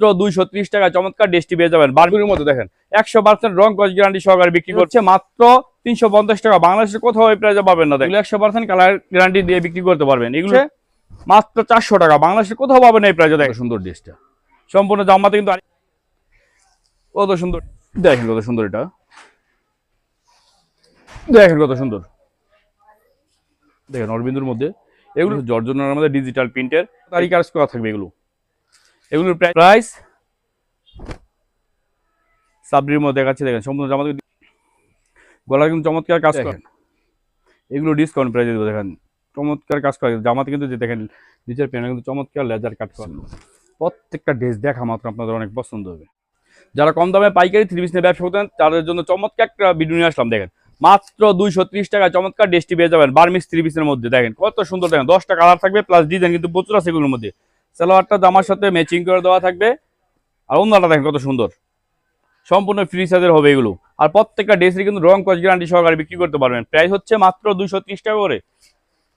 মাত্র দুইশো ত্রিশ টাকা চমৎকার ডেস্টি পেয়ে যাবেন। বারবির মধ্যে দেখেন একশো পার্সেন্ট রং কস গ্যারান্টি সহকারে বিক্রি করছে মাত্র তিনশো পঞ্চাশ টাকা। বাংলাদেশের কোথাও এই প্রাইজে পাবেন না। দেখুন একশো পার্সেন্ট কালার গ্যারান্টি দিয়ে বিক্রি করতে পারবেন। এগুলো মাত্র চারশো টাকা। বাংলাদেশের কোথাও পাবেন না এই প্রাইজে দেখেন সুন্দর ড্রেসটা। সম্পূর্ণ জামাতে কিন্তু কত সুন্দর। দেখেন কত সুন্দর এটা। দেখেন কত সুন্দর। দেখেন অরবিন্দুর মধ্যে। এগুলো জর্জনার মধ্যে ডিজিটাল প্রিন্টের তারিখ কাজ করা থাকবে এগুলো। এগুলোর প্রাইস সাবরির মধ্যে দেখাচ্ছি দেখেন সম্পূর্ণ জামা গলা কিন্তু চমৎকার কাজ করেন এগুলো ডিসকাউন্ট প্রাইসে দেবো দেখেন চমৎকার কাজ করে। জামাতে কিন্তু যে দেখেন নিচের প্যানে কিন্তু চমৎকার লেজার কাট করেন প্রত্যেকটা ড্রেস দেখা মাত্র আপনাদের অনেক পছন্দ হবে। যারা কম দামে পাইকারি থ্রি পিস নিয়ে ব্যবসা করতেন তাদের জন্য চমৎকার একটা ভিডিও নিয়ে আসলাম দেখেন। মাত্র দুইশো ত্রিশ টাকা চমৎকার ড্রেসটি পেয়ে যাবেন বার্মিস থ্রি পিসের মধ্যে দেখেন কত সুন্দর দেখেন দশটা কালার থাকবে প্লাস ডিজাইন কিন্তু প্রচুর আছে এগুলোর মধ্যে। সালোয়ারটা জামার সাথে ম্যাচিং করে দেওয়া থাকবে। আর অন্যটা দেখেন কত সুন্দর। সম্পূর্ণ ফ্রি সাইজের হবে এগুলো। আর প্রত্যেকটা ড্রেসের কিন্তু রং কস গ্যারান্টি সহকারে বিক্রি করতে পারবেন। প্রাইস হচ্ছে মাত্র দুইশো ত্রিশ টাকা করে।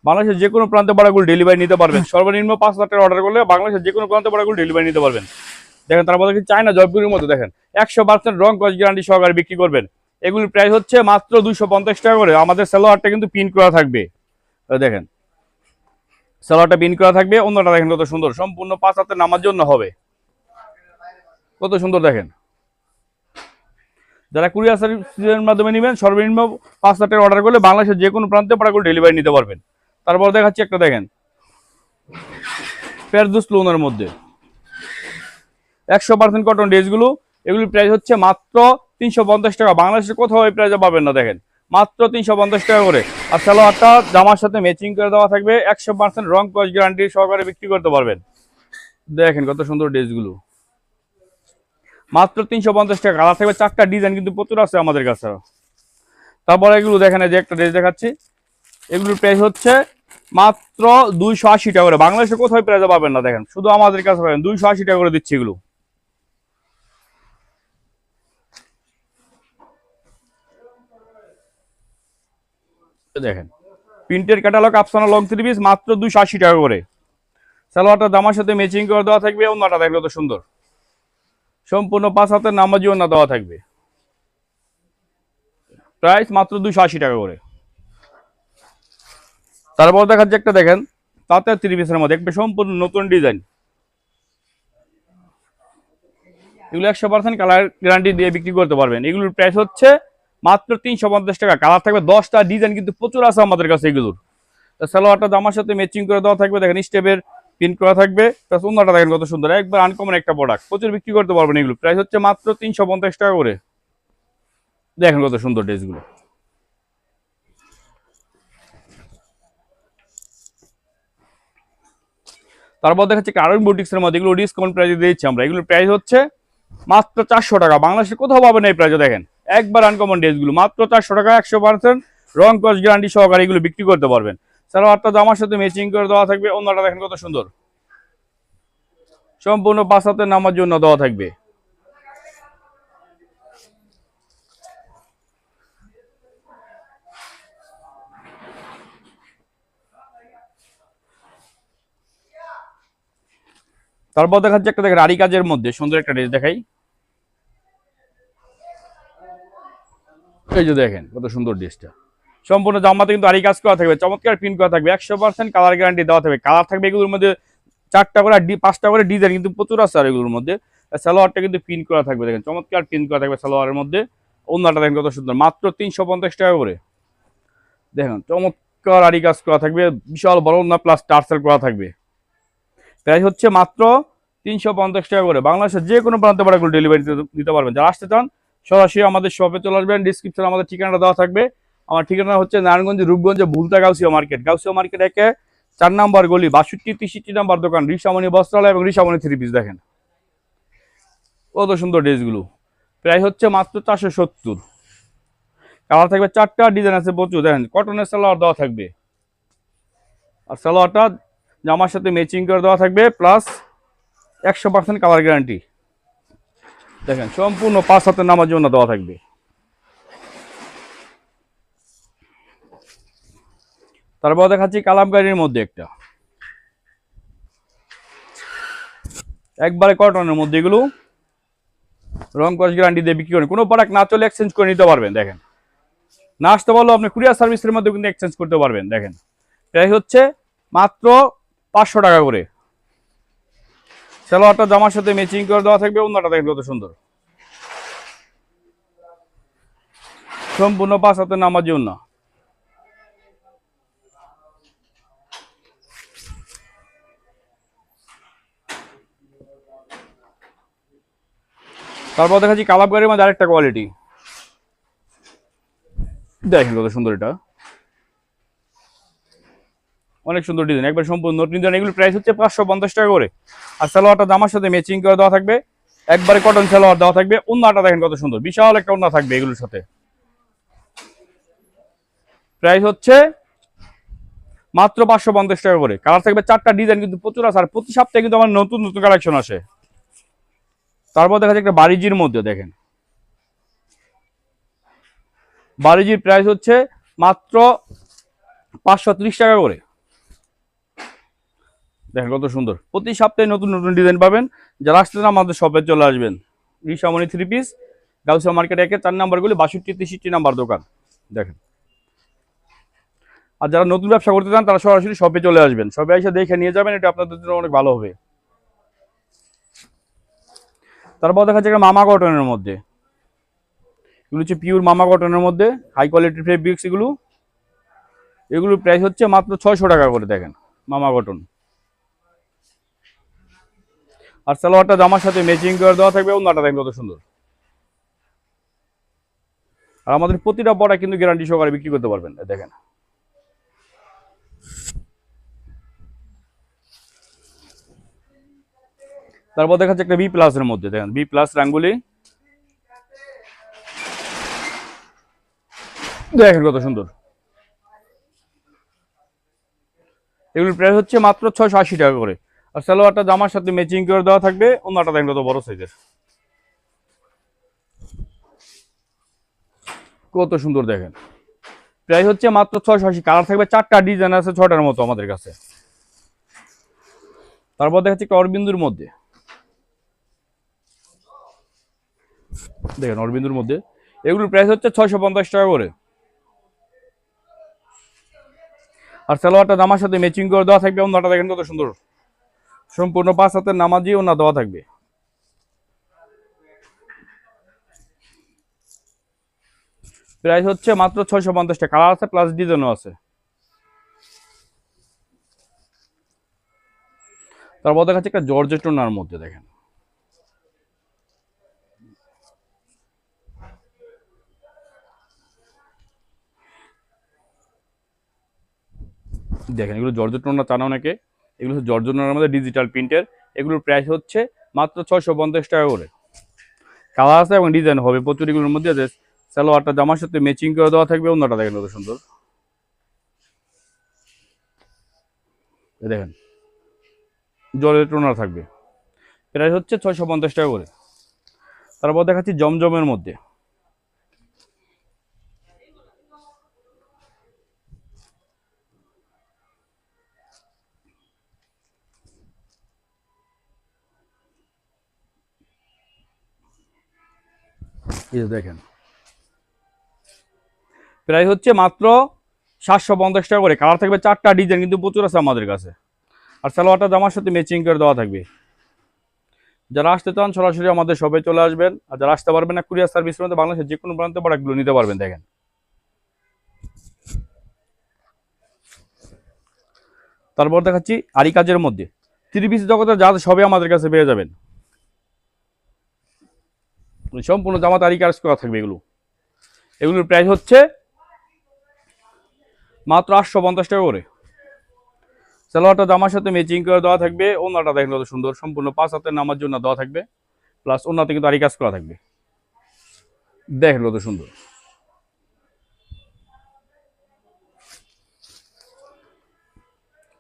বাংলাদেশের যে কোনো প্রান্তে পাড়াগুলো ডেলিভারি নিতে পারবেন। সর্বনিম্ন পাঁচ হাজার টাকা অর্ডার করলে বাংলাদেশের যে কোনো প্রান্তে পাড়াগুলো ডেলিভারি নিতে পারবেন। দেখেন তারপর দেখি চায়না জয়পুরের মধ্যে দেখেন। একশো পার্সেন্ট রং কস গ্যারান্টি সহকারে বিক্রি করবেন। এগুলির প্রাইস হচ্ছে মাত্র দুইশো পঞ্চাশ টাকা করে। আমাদের সালোয়ারটা কিন্তু পিন করা থাকবে। দেখেন সালোয়ারটা বিন করা থাকবে, অন্যটা দেখেন কত সুন্দর। সম্পূর্ণ পাঁচ হাতে নামার জন্য হবে। কত সুন্দর দেখেন। যারা কুরিয়ার সার্ভিসের মাধ্যমে নেবেন, সর্বনিম্ন পাঁচ টাকা অর্ডার করলে বাংলাদেশের যে কোনো প্রান্তে পাড়াগুলো ডেলিভারি নিতে পারবেন। তারপর দেখাচ্ছি একটা দেখেন। ফেরদুস লোনের মধ্যে। একশো পার্সেন্ট কটন ড্রেসগুলো এগুলির প্রাইস হচ্ছে মাত্র তিনশো পঞ্চাশ টাকা। বাংলাদেশের কোথাও এই প্রাইসে পাবেন না, দেখেন। মাত্র তিনশো পঞ্চাশ টাকা করে। আর সালোয়ারটা জামার সাথে ম্যাচিং করে দেওয়া থাকবে, একশো পার্সেন্ট রং কস গ্যারান্টি সহকারে বিক্রি করতে পারবেন। দেখেন কত সুন্দর ড্রেসগুলো। মাত্র তিনশো পঞ্চাশ টাকা। কালার থাকবে, চারটা ডিজাইন কিন্তু প্রচুর আছে আমাদের কাছে। তারপরে এগুলো দেখেন যে একটা ড্রেস দেখাচ্ছি। এগুলোর প্রাইস হচ্ছে মাত্র দুইশো আশি টাকা করে। বাংলাদেশে কোথাও প্রাইসে পাবেন না, দেখেন। শুধু আমাদের কাছে পাবেন। দুইশো আশি টাকা করে দিচ্ছি এগুলো। দেখেন। প্রিন্টের catalogue Afsana long three piece মাত্র দুইশো আশি টাকা করে। সালোয়ারটা জামার সাথে ম্যাচিং করে দেওয়া থাকবে অন্যটা দেখলে তো সুন্দর। সম্পূর্ণ পাঁচ হাতের নামাজি অন্য দেওয়া থাকবে। প্রাইস মাত্র দুইশো আশি টাকা করে। তারপর দেখাচ্ছে একটা দেখেন, তাতে থ্রি পিসের মধ্যে একটা সম্পূর্ণ নতুন ডিজাইন এগুলো একশো পার্সেন্ট কালার গ্যারান্টি দিয়ে বিক্রি করতে পারবেন। এগুলোর প্রাইস হচ্ছে মাত্র তিনশো পঞ্চাশ টাকা। কালার থাকবে দশটা ডিজাইন কিন্তু প্রচুর আছে আমাদের কাছে এগুলোর। তা সালোয়ারটা জামার সাথে ম্যাচিং করে দেওয়া থাকবে, দেখেন স্টেপের প্রিন্ট করা থাকবে। প্লাস অন্যটা দেখেন কত সুন্দর, একবার আনকমন একটা প্রোডাক্ট প্রচুর বিক্রি করতে পারবেন এগুলো। প্রাইস হচ্ছে মাত্র তিনশো পঞ্চাশ টাকা করে। দেখেন কত সুন্দর ড্রেসগুলো তারপর দেখাচ্ছে কারণ বুটিক্সের মধ্যে এগুলো ডিসকাউন্ট প্রাইসে দিচ্ছি আমরা। এগুলোর প্রাইস হচ্ছে মাত্র চারশো টাকা। বাংলাদেশে কোথাও পাবেন এই প্রাইসে দেখেন। একবার আনকমন ড্রেসগুলো মাত্র চারশো টাকা, একশো পার্সেন্ট রং কস গ্যারান্টি সহকারে এগুলো বিক্রি করতে পারবেন। সালোয়ারটা জামার সাথে ম্যাচিং করে দেওয়া থাকবে, অন্যটা দেখেন কত সুন্দর। সম্পূর্ণ পাঁচ হাতের নামার জন্য দেওয়া থাকবে। তারপর দেখাচ্ছে একটা দেখেন আরি কাজের মধ্যে, সুন্দর একটা ড্রেস দেখাই। এই যে দেখেন, কত সুন্দর ড্রেসটা। সম্পূর্ণ জামাতে কিন্তু আরি কাজ করা থাকবে, চমৎকার প্রিন্ট করা থাকবে, একশো পার্সেন্ট কালার গ্যারান্টি দেওয়া থাকবে। কালার থাকবে এগুলোর মধ্যে চারটা করে পাঁচটা করে ডিজাইন কিন্তু প্রচুর আছে আর এগুলোর মধ্যে। সালোয়ারটা কিন্তু প্রিন্ট করা থাকবে, দেখেন, চমৎকার প্রিন্ট করা থাকবে সালোয়ারের মধ্যে। অন্যটা দেখেন কত সুন্দর, মাত্র তিনশো পঞ্চাশ টাকা করে। দেখেন, চমৎকার আরি কাজ করা থাকবে, বিশাল বড় না প্লাস টার্সেল করা থাকবে। প্রাইস হচ্ছে মাত্র তিনশো পঞ্চাশ টাকা করে। বাংলাদেশের যে কোনো প্রান্তে পাড়াগুলো ডেলিভারি দিতে পারবেন। যারা আসতে চান সরাসরি আমাদের শপে চলে আসবেন ডিসক্রিপশনে আমাদের ঠিকানাটা দেওয়া থাকবে। আমার ঠিকানা হচ্ছে নারায়ণগঞ্জ রূপগঞ্জে ভুলতা গাউসিয়া মার্কেট। গাউসিয়া মার্কেট একে চার নাম্বার গলি, বাষট্টি, তেষট্টি নাম্বার দোকান রিসামণি বস্ত্রালয় এবং রিসামণি থ্রি পিস দেখেন। কত সুন্দর ড্রেসগুলো। প্রায় হচ্ছে মাত্র চারশো সত্তর। কালার থাকবে চারটা ডিজাইন আছে প্রচুর। দেখেন কটনের সালোয়ার দেওয়া থাকবে। আর সালোয়ারটা জামার সাথে ম্যাচিং করে দেওয়া থাকবে প্লাস একশো পার্সেন্ট কালার গ্যারান্টি দেখেন, সম্পূর্ণ পাঁচ হাতের নামার জন্য দেওয়া থাকবে। তারপর দেখাচ্ছি কালামকারির মধ্যে একটা। একবারে কটনের মধ্যে এগুলো। রং কস গ্যারান্টি দিয়ে বিক্রি করেন। কোনো প্রোডাক্ট না চলে এক্সচেঞ্জ করে নিতে পারবেন, দেখেন। না আসতে পারলেও আপনি কুরিয়ার সার্ভিসের মধ্যে কিন্তু এক্সচেঞ্জ করতে পারবেন, দেখেন। প্রাইস হচ্ছে মাত্র পাঁচশো টাকা করে। সালোয়ারটা জামার সাথে ম্যাচিং করে দেওয়া থাকবে, অন্যটা দেখেন কত সুন্দর। সম্পূর্ণ পাঁচ হাতে নামার জন্য তারপর দেখাচ্ছি কালাপগারের মধ্যে আরেকটা কোয়ালিটি দেখেন কত সুন্দর এটা। অনেক সুন্দর ডিজাইন একবার সম্পূর্ণ নতুন ডিজাইন এগুলো প্রাইস হচ্ছে পাঁচশো পঞ্চাশ টাকা করে। আর সালোয়ারটা জামার সাথে ম্যাচিং করে দেওয়া থাকবে। একবারে কটন সালোয়ার দেওয়া থাকবে। উন্নাটা দেখেন কত সুন্দর, বিশাল একটা উন্না থাকবে এগুলোর সাথে। প্রাইস হচ্ছে মাত্র পাঁচশো পঞ্চাশ টাকা করে। কালার থাকবে চারটা ডিজাইন কিন্তু প্রচুর আছে, আর প্রতি সপ্তাহে কিন্তু আমার নতুন নতুন কালেকশন আসে। তারপর দেখা যাচ্ছে একটা বাড়িজির মধ্যে, দেখেন। বাড়িজির প্রাইস হচ্ছে মাত্র পাঁচশো ত্রিশ টাকা করে। দেখেন কত সুন্দর। প্রতি সপ্তাহে নতুন নতুন ডিজাইন পাবেন। যারা চান আমাদের শপে চলে আসবেন। Rishamoni three piece Gausia market একে, চার নাম্বারগুলি বাষট্টি, তেষট্টি নাম্বার দোকান। দেখেন। আর যারা নতুন ব্যবসা করতে চান, তারা সরাসরি শপে চলে আসবেন। শপে এসে দেখে নিয়ে যাবেন, এটা আপনাদের জন্য অনেক ভালো হবে। তারপর দেখা যাচ্ছে মামা কটনের মধ্যে। এগুলো হচ্ছে পিওর মামা কটনের মধ্যে হাই কোয়ালিটির ফেব্রিক্স এগুলো। এগুলোর প্রাইস হচ্ছে মাত্র ছয়শো টাকা করে, দেখেন। মামা কটন আর সালোয়ারটা জামার সাথে ম্যাচিং করে দেওয়া থাকবে অন্যটা দেখেন কত সুন্দর। আর আমাদের প্রতিটা পড়া কিন্তু গ্যারান্টি সহকারে বিক্রি করতে পারবেন দেখেন। তারপর দেখা যাচ্ছে একটা বি প্লাসের মধ্যে, দেখেন বি প্লাস রাঙ্গুলি। দেখেন কত সুন্দর। এগুলোর প্রাইস হচ্ছে মাত্র ছয়শো আশি টাকা করে। আর সালোয়ারটা জামার সাথে ম্যাচিং করে দেওয়া থাকবে, অন্যটা দেখেন কত বড় সাইজের কত সুন্দর দেখেন। প্রাইস হচ্ছে মাত্র ছয়শো আশি, কালার থাকবে চারটা ডিজাইন আছে ছটার মতো আমাদের কাছে। তারপর দেখাচ্ছি একটা অরবিন্দুর মধ্যে। দেখেন অরবিন্দুর মধ্যে। এগুলোর প্রাইস হচ্ছে ছয়শো পঞ্চাশ টাকা করে। আর সালোয়ারটা জামার সাথে ম্যাচিং করে দেওয়া থাকবে, অন্যটা দেখেন কত সুন্দর। সম্পূর্ণ পাঁচ হাতের নামাজি ওনা দেওয়া থাকবে। প্রাইস হচ্ছে মাত্র ছয়শো পঞ্চাশ টাকা। কালার আছে প্লাস ডিজাইনও আছে। তারপর দেখাচ্ছে একটা জর্জেট টোনার মধ্যে দেখেন। দেখেন এগুলো জর্জেট টোনা চান অনেকে এগুলো হচ্ছে জর্জেট টোনার মধ্যে ডিজিটাল প্রিন্টের এগুলোর প্রাইস হচ্ছে মাত্র ছয়শো পঞ্চাশ টাকা করে। কালার আছে এবং ডিজাইন হবে। প্রচুর এগুলোর মধ্যে আছে। সালোয়ারটা জামার সাথে ম্যাচিং করে দেওয়া থাকবে, অন্যটা দেখেন কত সুন্দর। দেখেন। জলের টোনার থাকবে। প্রাইস হচ্ছে ছয়শো পঞ্চাশ টাকা করে। তারপর দেখাচ্ছি জমজমের মধ্যে। এই যে দেখেন। প্রাইস হচ্ছে মাত্র সাতশো পঞ্চাশ টাকা করে। কালার থাকবে চারটা ডিজাইন কিন্তু প্রচুর আছে আমাদের কাছে। আর সালোয়ারটা জামার সাথে ম্যাচিং করে দেওয়া থাকবে। যারা আসতে চান, সরাসরি আমাদের সবাই চলে আসবেন। আর যারা আসতে পারবেন না কুরিয়ার সার্ভিসের মধ্যে বাংলাদেশের যে কোনো প্রান্তে প্রোডাক্টগুলো নিতে পারবেন, দেখেন। তারপর দেখাচ্ছি আরি কাজের মধ্যে। থ্রি পিস জগতের যা সবই আমাদের কাছে পেয়ে যাবেন। সম্পূর্ণ জামা তারি কাজ করা থাকবে এগুলো। এগুলোর প্রাইস হচ্ছে মাত্র আটশো পঞ্চাশ টাকা করে। সালোয়ারটা জামার সাথে ম্যাচিং করে দেওয়া থাকবে। ওনাটা দেখেন কত সুন্দর। সম্পূর্ণ পাঁচ হাতের নামার জন্য দেওয়া থাকবে। প্লাস ওনাতে কিন্তু আরি কাজ করা থাকবে। দেখেন কত সুন্দর।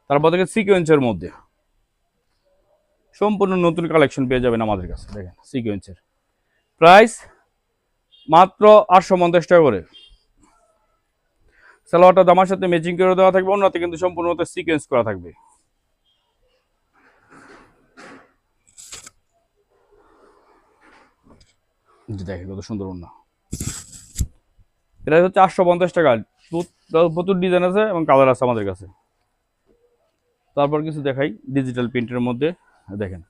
তারপর থেকে সিকোয়েন্সের মধ্যে। সম্পূর্ণ নতুন কালেকশন পেয়ে যাবেন আমাদের কাছে। দেখেন সিকোয়েন্সের প্রাইস মাত্র আটশো পঞ্চাশ টাকা করে। সালোয়ারটা দামার সাথে ম্যাচিং করে দেওয়া থাকবে, অন্যতে কিন্তু সম্পূর্ণত সিকোয়েন্স করা থাকবে। দেখে কত সুন্দর অন্য প্রাইস হচ্ছে আটশো পঞ্চাশ টাকা। প্রচুর ডিজাইন আছে এবং কালার আছে আমাদের কাছে। তারপর কিছু দেখাই ডিজিটাল প্রিন্টের মধ্যে। দেখেন।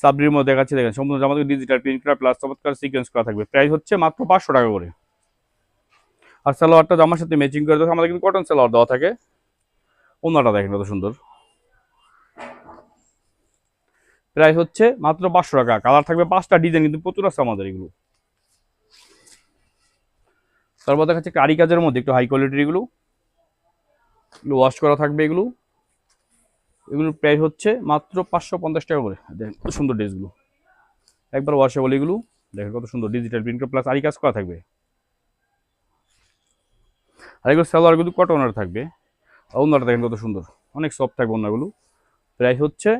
সাবরির মধ্যে দেখাচ্ছি, দেখেন, সম্পূর্ণ আমাদের ডিজিটাল প্রিন্ট করা প্লাস চমৎকার সিকোয়েন্স করা থাকবে। প্রাইস হচ্ছে মাত্র পাঁচশো টাকা করে। আর সালোয়ারটা জামার সাথে ম্যাচিং করে দেওয়া আমাদের কিন্তু কটন সালোয়ার দেওয়া থাকে। অন্যটা দেখেন কত সুন্দর। প্রাইস হচ্ছে মাত্র পাঁচশো টাকা। কালার থাকবে পাঁচটা ডিজাইন কিন্তু প্রচুর আছে আমাদের এগুলো। তারপর দেখাচ্ছে কারি কাজের মধ্যে, একটু হাই কোয়ালিটির এগুলো। ওয়াশ করা থাকবে এগুলো। এগুলোর প্রাইস হচ্ছে মাত্র পাঁচশো পঞ্চাশ টাকা করে। দেখেন কত সুন্দর ড্রেসগুলো একবার ওয়াশেবল এগুলো। দেখেন কত সুন্দর ডিজিটাল প্রিন্ট প্লাস আরি কাজ করা থাকবে। আর এগুলো সালোয়ার কিন্তু কটনের থাকবে। আর অন্যটা দেখেন কত সুন্দর। অনেক সফট থাকবে অন্যগুলো প্রাইস হচ্ছে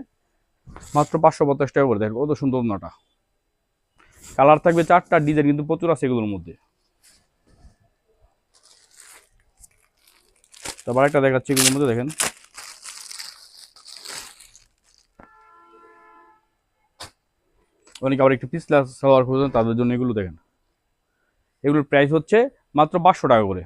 মাত্র পাঁচশো পঞ্চাশ টাকা করে। দেখেন কত সুন্দর অন্যটা কালার থাকবে চারটা ডিজাইন কিন্তু প্রচুর আছে এগুলোর মধ্যে। তারপর একটা দেখাচ্ছি এগুলোর মধ্যে, দেখেন। অনেকে আবার একটু পিছলা সালোয়ার খুঁজছেন তাদের জন্য এগুলো দেখেন। এগুলোর প্রাইস হচ্ছে মাত্র পাঁচশো টাকা করে।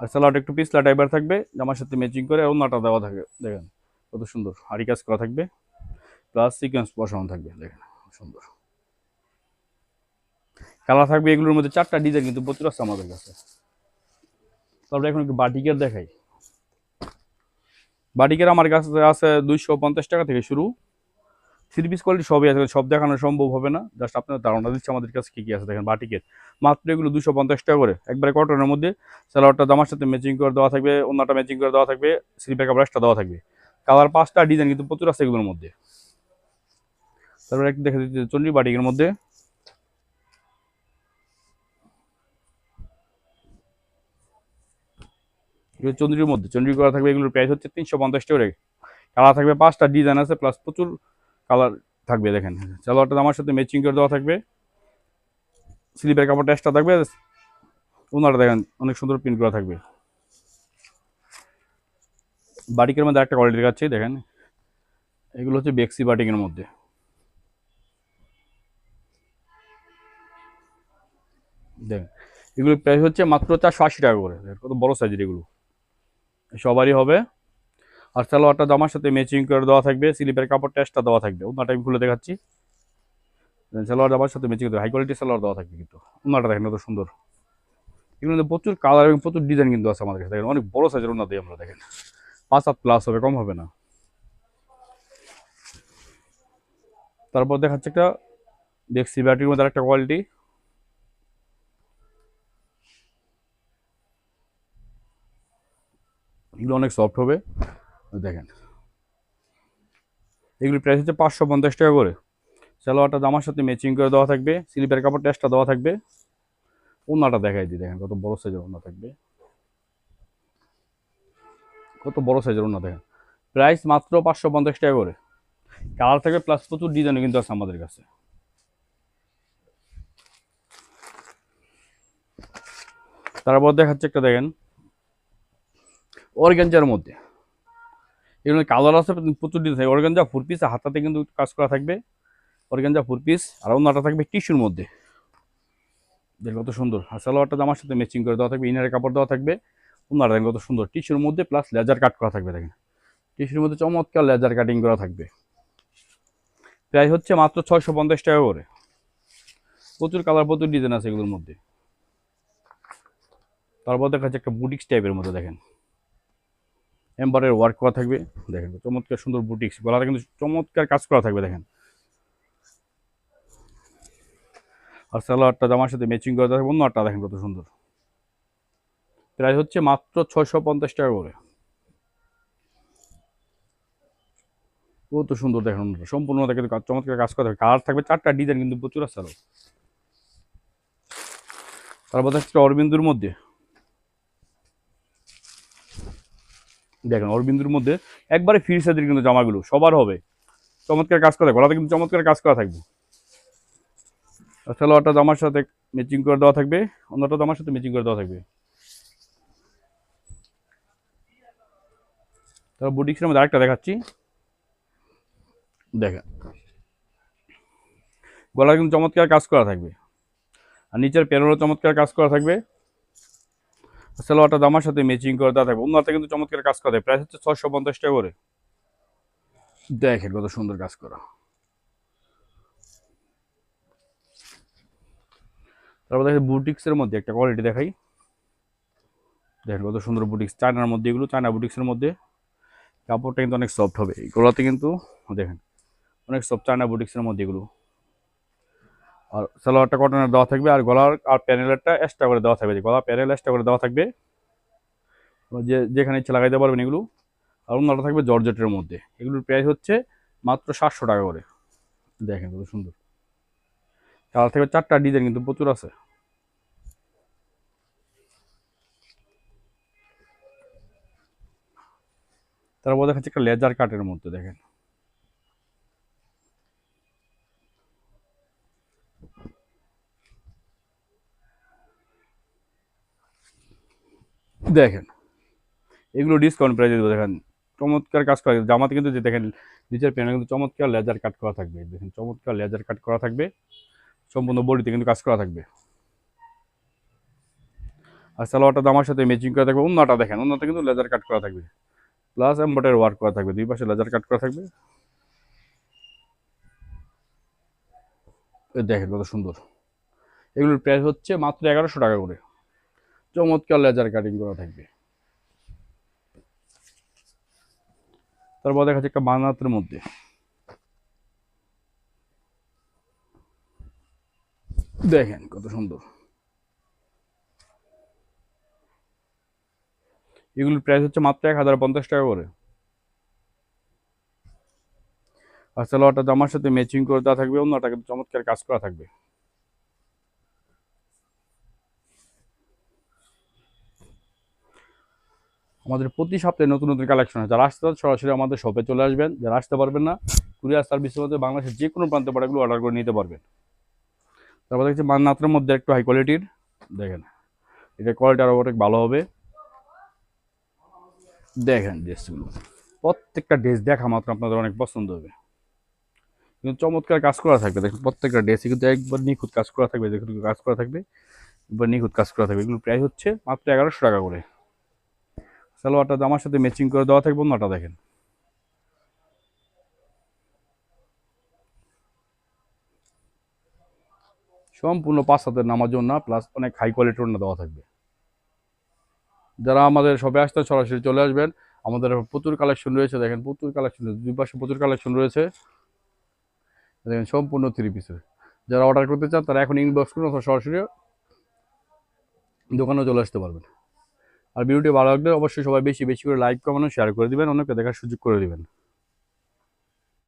আর সালোয়ারটা একটু পিছলা টাইপের থাকবে, জামার সাথে ম্যাচিং করে অন্যটা দেওয়া থাকে, দেখেন। কত সুন্দর হারি কাজ করা থাকবে প্লাস সিকোয়েন্স বসানো থাকবে, দেখেন, সুন্দর। কালার থাকবে এগুলোর মধ্যে চারটা ডিজাইন কিন্তু প্রচুর আছে আমাদের কাছে। তারপরে এখন একটু বাটিকের দেখাই। বাটিকের আমার কাছে আছে দুইশো পঞ্চাশ টাকা থেকে শুরু। থ্রি পিস কোয়ালিটি সবই আছে, সব দেখানো সম্ভব হবে না। জাস্ট আপনার ধারণা দিচ্ছে আমাদের কাছে কী কী আছে, দেখেন বাটিকের মাত্র এগুলো দুশো পঞ্চাশ টাকা করে। একবারে কটনের মধ্যে সালোয়ারটা জামার সাথে ম্যাচিং করে দেওয়া থাকবে অন্যটা ম্যাচিং করে দেওয়া থাকবে স্লিপের কাপড়টা দেওয়া থাকবে। কালার পাঁচটা ডিজাইন কিন্তু প্রচুর আছে এগুলোর মধ্যে। তারপরে একটু দেখে দিচ্ছি চন্ডী বাটিকের মধ্যে। চন্দ্রির মধ্যে চন্দ্রি করা থাকবে, এগুলোর প্রাইস হচ্ছে তিনশো পঞ্চাশ টাকা কালার থাকবে পাঁচটা ডিজাইন আছে প্লাস প্রচুর কালার থাকবে, দেখেন। সালোয়ারটা আমার সাথে ম্যাচিং করে দেওয়া থাকবে। স্লিপের কাপড়টা এক্সট্রা থাকবে ওনারা দেখেন অনেক সুন্দর প্রিন্ট করা থাকবে। বাটিকের মধ্যে একটা কোয়ালিটি দেখাচ্ছি, দেখেন। এগুলো হচ্ছে বেক্সি বাটিকের মধ্যে। দেখেন এগুলো প্রাইস হচ্ছে মাত্র চারশো আশি টাকা করে। কত বড় সাইজের এগুলো। সবারই হবে। আর সালোয়ারটা জামার সাথে ম্যাচিং করে দেওয়া থাকবে, স্লিপের কাপড় এক্সট্রা দেওয়া থাকবে। ওনাটা আমি খুলে দেখাচ্ছি। সালোয়ার জামার সাথে ম্যাচিং হাই কোয়ালিটি সালোয়ার দেওয়া থাকবে কিন্তু। ওনাটা দেখেন কত সুন্দর। এগুলো প্রচুর কালার এবং প্রচুর ডিজাইন কিন্তু আছে আমাদের কাছে। দেখেন, অনেক বড় সাইজের ওনা দিই আমরা, দেখেন। পাঁচ হাত প্লাস হবে, কম হবে না। তারপর দেখাচ্ছে একটা দেখছি ব্যাটারির মধ্যে একটা কোয়ালিটি এগুলো অনেক সফট হবে। দেখেন। এগুলি প্রাইস হচ্ছে পাঁচশো পঞ্চাশ টাকা করে। সালোয়ারটা জামার সাথে ম্যাচিং করে দেওয়া থাকবে স্লিপের কাপড় টেস্টটা দেওয়া থাকবে। ওনাটা দেখাই দিই, দেখেন কত বড় সাইজের ওনা থাকবে। কত বড় সাইজের ওনা দেখেন। প্রাইস মাত্র পাঁচশো পঞ্চাশ টাকা করে। কালার থাকবে প্লাস প্রচুর ডিজাইন কিন্তু আছে আমাদের কাছে। তারপর দেখাচ্ছে একটা দেখেন। অর্গ্যাঞ্জার মধ্যে। এগুলো কালার আছে, প্রচুর ডিজাইন থাকে অর্গ্যাঞ্জা ফুর পিস হাতাতে কিন্তু কাজ করা থাকবে। অর্গ্যাঞ্জা ফুর পিস আর অন্যটা থাকবে টিস্যুর মধ্যে। দেখেন কত সুন্দর। আর সালোয়ারটা জামার সাথে ম্যাচিং করে দেওয়া থাকবে ইনারের কাপড় দেওয়া থাকবে। অন্যটা দেখেন কত সুন্দর। টিস্যুর মধ্যে প্লাস লেজার কাট করা থাকবে, দেখেন। টিস্যুর মধ্যে চমৎকার লেজার কাটিং করা থাকবে। প্রায় হচ্ছে মাত্র ছয়শো পঞ্চাশ টাকা করে। প্রচুর কালার প্রচুর ডিজাইন আছে এগুলোর মধ্যে। তারপর দেখা যাচ্ছে একটা বুটিক্স টাইপের মধ্যে, দেখেন। এম্বারের ওয়ার্ক করা থাকবে। দেখেন, চমৎকার সুন্দর বুটিক্স গলাটা কিন্তু চমৎকার কাজ করা থাকবে, দেখেন। আর সালোয়ারটা জামার সাথে ম্যাচিং করা থাকবে, অন্য আটটা দেখেন কত সুন্দর। প্রাইস হচ্ছে মাত্র ছয়শো পঞ্চাশ টাকা করে। কত সুন্দর, দেখেন। সম্পূর্ণ দেখে চমৎকার কাজ করা থাকবে। কালার থাকবে, চারটা ডিজাইন কিন্তু প্রচুর আছে তারপর দেখছি অরবিন্দুর মধ্যে। দেখেন, অরবিন্দুর মধ্যে একবারে ফ্রি সাইজের কিন্তু জামাগুলো, সবার হবে। চমৎকার কাজ করা, গলাতে কিন্তু চমৎকার কাজ করা থাকবে। সালোয়ারটা জামার সাথে ম্যাচিং করে দেওয়া থাকবে, অন্যটা জামার সাথে ম্যাচিং করে দেওয়া থাকবে। তারপর বুটিক্সের মধ্যে আরেকটা দেখাচ্ছি। দেখেন গলা কিন্তু চমৎকার কাজ করা থাকবে। আর নিচের প্যানেলও চমৎকার কাজ করা থাকবে। সালোয়ারটা দামার সাথে ম্যাচিং করে দেওয়া থাকবে। অন্যতে কিন্তু চমৎকার কাজ করা। প্রাইস হচ্ছে ছশো পঞ্চাশ টাকা করে। দেখেন কত সুন্দর কাজ করা। তারপর দেখেন বুটিক্সের মধ্যে একটা কোয়ালিটি দেখাই। দেখেন কত সুন্দর বুটিক্স। চায়নার মধ্যে এগুলো, চায়না বুটিক্সের মধ্যে। কাপড়টা কিন্তু অনেক সফট হবে। এগুলোতে কিন্তু, দেখেন, অনেক সফট চায়না বুটিক্সের মধ্যে এগুলো। আর সালোয়ারটা কটনের দেওয়া থাকবে আর গলার আর প্যানেলেরটা এক্সট্রা করে দেওয়া থাকবে। গলা প্যানেল এক্সট্রা করে দেওয়া থাকবে। যে, যেখানে ইচ্ছে লাগাইতে পারবেন এগুলো। আর অন্যটা থাকবে জর্জেটের মধ্যে। এগুলোর প্রাইস হচ্ছে মাত্র সাতশো টাকা করে। দেখেন কত সুন্দর। কালার থেকে চারটা ডিজাইন কিন্তু প্রচুর আছে। তারপর দেখাচ্ছে একটা লেজার কাটের মধ্যে, দেখেন। দেখেন। এগুলো ডিসকাউন্ট প্রাইসে দেবো, দেখেন। চমৎকার কাজ করা জামাতে কিন্তু যে দেখেন, নিচের প্যানেল কিন্তু চমৎকার লেজার কাট করা থাকবে। দেখেন, চমৎকার লেজার কাট করা থাকবে। সম্পূর্ণ বডিতে কিন্তু কাজ করা থাকবে। আর সালোয়ারটা দামার সাথে ম্যাচিং করা থাকবে। অন্যটা দেখেন অন্যটা কিন্তু লেজার কাট করা থাকবে। প্লাস এম্বটার ওয়ার্ক করা থাকবে, দুই পাশে লেজার কাট করা থাকবে। দেখেন কত সুন্দর। এগুলোর প্রাইস হচ্ছে মাত্র এগারোশো টাকা করে। চমৎকার লেজার কাটিং করা থাকবে। তারপর দেখা যাচ্ছে একটা বানাতের মধ্যে। দেখেন কত সুন্দর। এগুলোর প্রাইস হচ্ছে মাত্র এক হাজার পঞ্চাশ টাকা করে। আর সালোয়ারটা জামার সাথে ম্যাচিং করে দেওয়া থাকবে, অন্যটা কিন্তু চমৎকার কাজ করা থাকবে। আমাদের প্রতি সপ্তাহে নতুন নতুন কালেকশন হয়। যারা আসতে সরাসরি আমাদের শপে চলে আসবেন। যারা আসতে পারবেন না কুরিয়ার সার্ভিসের মধ্যে বাংলাদেশের যে কোনো প্রান্তে প্রোডাক্টগুলো অর্ডার করে নিতে পারবেন। তারপর দেখছি মান্নাতের মধ্যে একটু হাই কোয়ালিটির দেখেন, এটা কোয়ালিটি আরও অনেক ভালো হবে। দেখেন ড্রেসগুলো প্রত্যেকটা ড্রেস দেখা মাত্র আপনাদের অনেক পছন্দ হবে। কিন্তু চমৎকার কাজ করা থাকবে। দেখুন, প্রত্যেকটা ড্রেসে কিন্তু একবার নিখুঁত কাজ করা থাকবে। দেখুন, কাজ করা থাকবে, একবার নিখুঁত কাজ করা থাকবে। এগুলোর প্রাইস হচ্ছে মাত্র এগারোশো টাকা করে। সালোয়ারটা জামার সাথে ম্যাচিং করে দেওয়া থাকবে, অন্যটা দেখেন। সম্পূর্ণ পাঁচ হাতের নামার জন্য প্লাস অনেক হাই কোয়ালিটির অন্য দেওয়া থাকবে। যারা আমাদের সবে আসতে সরাসরি চলে আসবেন। আমাদের প্রচুর কালেকশন রয়েছে, দেখেন প্রচুর কালেকশন দুই পাশে প্রচুর কালেকশন রয়েছে। দেখেন সম্পূর্ণ থ্রি পিসের যারা অর্ডার করতে চান, তারা এখন ইনবক্স করুন, অথবা সরাসরি দোকানেও চলে আসতে পারবেন। আর ভিডিওটি ভালো লাগলে অবশ্যই সবাই বেশি বেশি করে লাইক কমানো শেয়ার করে দিবেন। অনেকে দেখার সুযোগ করে দিবেন।